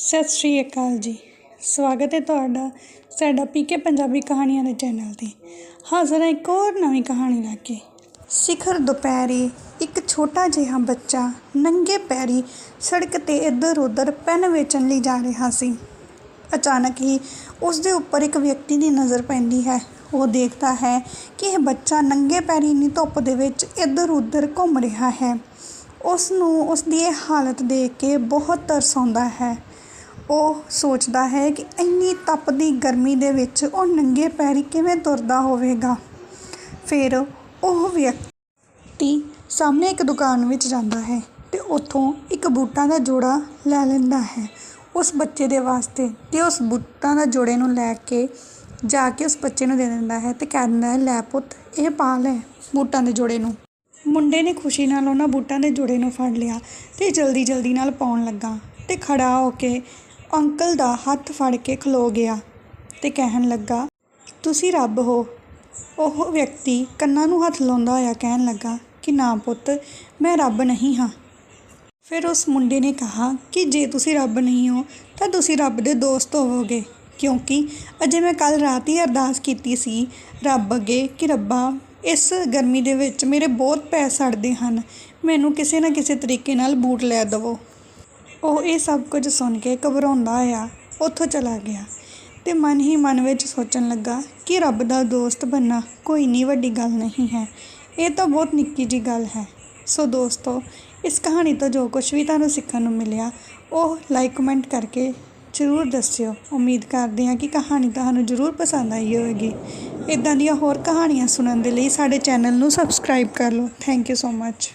ਸਤਿ ਸ਼੍ਰੀ ਅਕਾਲ ਜੀ। ਸਵਾਗਤ ਹੈ ਤੁਹਾਡਾ ਸਾਡਾ ਪੀਕੇ ਪੰਜਾਬੀ ਕਹਾਣੀਆਂ ਦੇ ਚੈਨਲ 'ਤੇ। ਹਾਜ਼ਰ ਹੈ ਇੱਕ ਹੋਰ ਨਵੀਂ ਕਹਾਣੀ ਲੈ ਕੇ। ਸਿਖਰ ਦੁਪਹਿਰੇ ਇੱਕ ਛੋਟਾ ਜਿਹਾ ਬੱਚਾ ਨੰਗੇ ਪੈਰੀ ਸੜਕ 'ਤੇ ਇੱਧਰ ਉੱਧਰ ਪੈਨ ਵੇਚਣ ਲਈ ਜਾ ਰਿਹਾ ਸੀ। ਅਚਾਨਕ ਹੀ ਉਸ ਦੇ ਉੱਪਰ ਇੱਕ ਵਿਅਕਤੀ ਦੀ ਨਜ਼ਰ ਪੈਂਦੀ ਹੈ। ਉਹ ਦੇਖਦਾ ਹੈ ਕਿ ਇਹ ਬੱਚਾ ਨੰਗੇ ਪੈਰੀ ਇੰਨੀ ਧੁੱਪ ਦੇ ਵਿੱਚ ਇੱਧਰ ਉੱਧਰ ਘੁੰਮ ਰਿਹਾ ਹੈ। ਉਸ ਨੂੰ ਉਸ ਦੀ ਇਹ ਹਾਲਤ ਦੇਖ ਕੇ ਬਹੁਤ ਤਰਸ ਆਉਂਦਾ ਹੈ। ਉਹ ਸੋਚਦਾ ਹੈ ਕਿ ਇੰਨੀ ਤਪਦੀ ਗਰਮੀ ਦੇ ਵਿੱਚ ਉਹ ਨੰਗੇ ਪੈਰੀ ਕਿਵੇਂ ਤੁਰਦਾ ਹੋਵੇਗਾ। ਫਿਰ ਉਹ ਵਿਅਕਤੀ ਸਾਹਮਣੇ ਇੱਕ ਦੁਕਾਨ ਵਿੱਚ ਜਾਂਦਾ ਹੈ ਤੇ ਉੱਥੋਂ ਇੱਕ ਬੂਟਾਂ ਦਾ ਜੋੜਾ ਲੈ ਲੈਂਦਾ ਹੈ। ਉਸ ਬੱਚੇ ਦੇ ਵਾਸਤੇ ਤੇ ਉਸ ਬੂਟਾਂ ਦਾ ਜੋੜੇ ਨੂੰ ਲੈ ਕੇ ਜਾ ਕੇ ਉਸ ਬੱਚੇ ਨੂੰ ਦੇ ਦਿੰਦਾ ਹੈ ਤੇ ਕਹਿ ਦਿੰਦਾ ਹੈ, ਲੈ ਪੁੱਤ, ਇਹ ਪਾ ਲੈ ਬੂਟਾਂ ਦੇ ਜੋੜੇ ਨੂੰ। ਮੁੰਡੇ ਨੇ ਖੁਸ਼ੀ ਨਾਲ ਉਹਨਾਂ ਬੂਟਾਂ ਦੇ ਜੋੜੇ ਨੂੰ ਫੜ ਲਿਆ ਤੇ ਜਲਦੀ ਜਲਦੀ ਨਾਲ ਪਾਉਣ ਲੱਗਾ ਤੇ ਖੜਾ ਹੋ ਕੇ ਅੰਕਲ ਦਾ ਹੱਥ ਫੜ ਕੇ ਖਲੋ ਗਿਆ ਤੇ ਕਹਿਣ ਲੱਗਾ, ਤੁਸੀਂ ਰੱਬ ਹੋ। ਉਹ ਵਿਅਕਤੀ ਕੰਨਾਂ ਨੂੰ ਹੱਥ ਲਾਉਂਦਾ ਹੋਇਆ ਕਹਿਣ ਲੱਗਾ ਕਿ, ਨਾ ਪੁੱਤ, ਮੈਂ ਰੱਬ ਨਹੀਂ ਹਾਂ। ਫਿਰ ਉਸ ਮੁੰਡੇ ਨੇ ਕਿਹਾ ਕਿ, ਜੇ ਤੁਸੀਂ ਰੱਬ ਨਹੀਂ ਹੋ, ਤਾਂ ਤੁਸੀਂ ਰੱਬ ਦੇ ਦੋਸਤ ਹੋਵੋਗੇ। ਕਿਉਂਕਿ ਅਜੇ ਮੈਂ ਕੱਲ ਰਾਤ ਹੀ ਅਰਦਾਸ ਕੀਤੀ ਸੀ ਰੱਬ ਅੱਗੇ ਕਿ ਰੱਬਾ, ਇਸ ਗਰਮੀ ਦੇ ਵਿੱਚ ਮੇਰੇ ਬਹੁਤ ਪੈਰ ਸੜਦੇ ਹਨ। ਮੈਨੂੰ ਕਿਸੇ ਨਾ ਕਿਸੇ ਤਰੀਕੇ ਨਾਲ ਬੂਟ ਲੈ ਦੇਵੋ। ਉਹ ਇਹ ਸਭ ਕੁਝ ਸੁਣ ਕੇ ਘਬਰਾਉਂਦਾ ਹੋਇਆ ਉੱਥੋਂ ਚਲਾ ਗਿਆ ਤੇ ਮਨ ਹੀ ਮਨ ਵਿੱਚ ਸੋਚਣ ਲੱਗਾ ਕਿ ਰੱਬ ਦਾ ਦੋਸਤ ਬਣਨਾ ਕੋਈ ਨਹੀਂ ਵੱਡੀ ਗੱਲ ਨਹੀਂ ਹੈ। ਇਹ ਤਾਂ ਬਹੁਤ ਨਿੱਕੀ ਜੀ ਗੱਲ ਹੈ। ਸੋ ਦੋਸਤੋ, ਇਸ ਕਹਾਣੀ ਤੋਂ ਜੋ ਕੁਝ ਵੀ ਤੁਹਾਨੂੰ ਸਿੱਖਣ ਨੂੰ ਮਿਲਿਆ, ਉਹ ਲਾਈਕ ਕਮੈਂਟ ਕਰਕੇ ਜ਼ਰੂਰ ਦੱਸਿਓ। ਉਮੀਦ ਕਰਦੇ ਹਾਂ ਕਿ ਕਹਾਣੀ ਤੁਹਾਨੂੰ ਜ਼ਰੂਰ ਪਸੰਦ ਆਈ ਹੋਵੇਗੀ। ਇਦਾਂ ਦੀਆਂ ਹੋਰ ਕਹਾਣੀਆਂ ਸੁਣਨ ਦੇ ਲਈ ਸਾਡੇ ਚੈਨਲ ਨੂੰ ਸਬਸਕ੍ਰਾਈਬ ਕਰ ਲਓ। Thank you so much